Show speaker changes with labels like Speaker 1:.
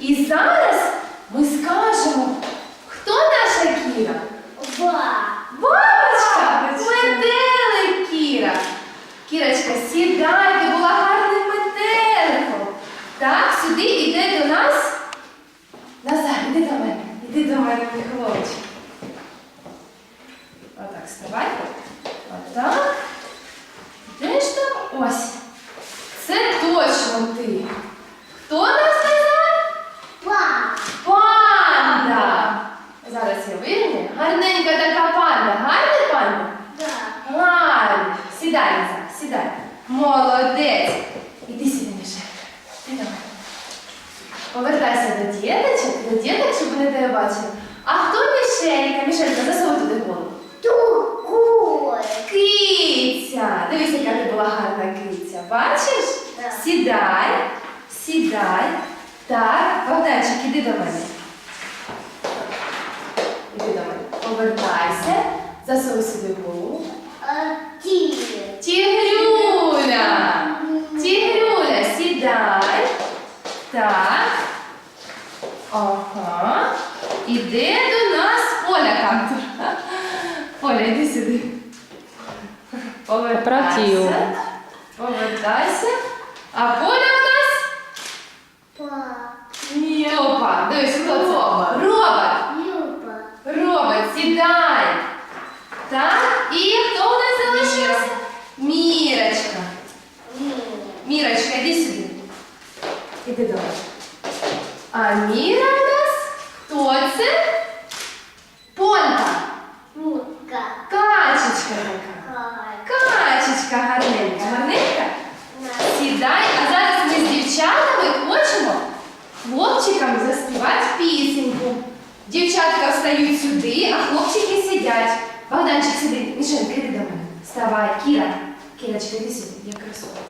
Speaker 1: І зараз ми скажемо, хто наша Кіра?
Speaker 2: Ба.
Speaker 1: Бабочка! Метелик Кіра! Кірочка, сідай, ти була гарним метеликом. Так, сюди іде до нас. Назар, іди до мене. Іди до мене, мій хлопчик. Отак, вставай. Отак. Де ж там? Ось. Це точно ти. Хто нас Назар?
Speaker 2: Ба.
Speaker 1: Панда! Зараз я вирівняю. Гарненька така панда. Гарний панда?
Speaker 2: Да.
Speaker 1: Гарний. Сідай, Назар, сідай. Молодець. Іди сюди, Мішелька. Ти давай. Повертайся до діточок, до діток, щоб вони тебе бачили. А хто Мішелька? Мішелька, засовуй туди голову.
Speaker 2: Другой.
Speaker 1: Киця! Дивись, яка ти була гарна киця. Бачиш?
Speaker 2: Так.
Speaker 1: Сідай, сідай. Так, Богданчик, іди до мене. Іди до мене. Повертайся, засуй собі голову. Так. Ага. Іде до нас Поля Кантор. Поля, іди сюди. Повертайся. Повертайся. А Поля у нас?
Speaker 2: Ба.
Speaker 1: Опа. Дивись, хто це? Робот. Робот, сідай. Так, і хто у нас залишився? Мірочка.
Speaker 2: Ми.
Speaker 1: Мірочка, іди сюди. Іди мене. А Міра у нас хто це? Понька.
Speaker 2: Мутка.
Speaker 1: Качечка така. Качечка гарненька. Гарненька? Сідай, а зараз ми з дівчатами хочемо хлопчикам заспівати пісеньку. Дівчатка встають сюди, а хлопчики сидять. Богданчик сиди, Мішенька, іди до мене. Вставай, Кіра. Кірочка, іди сюди, я красу.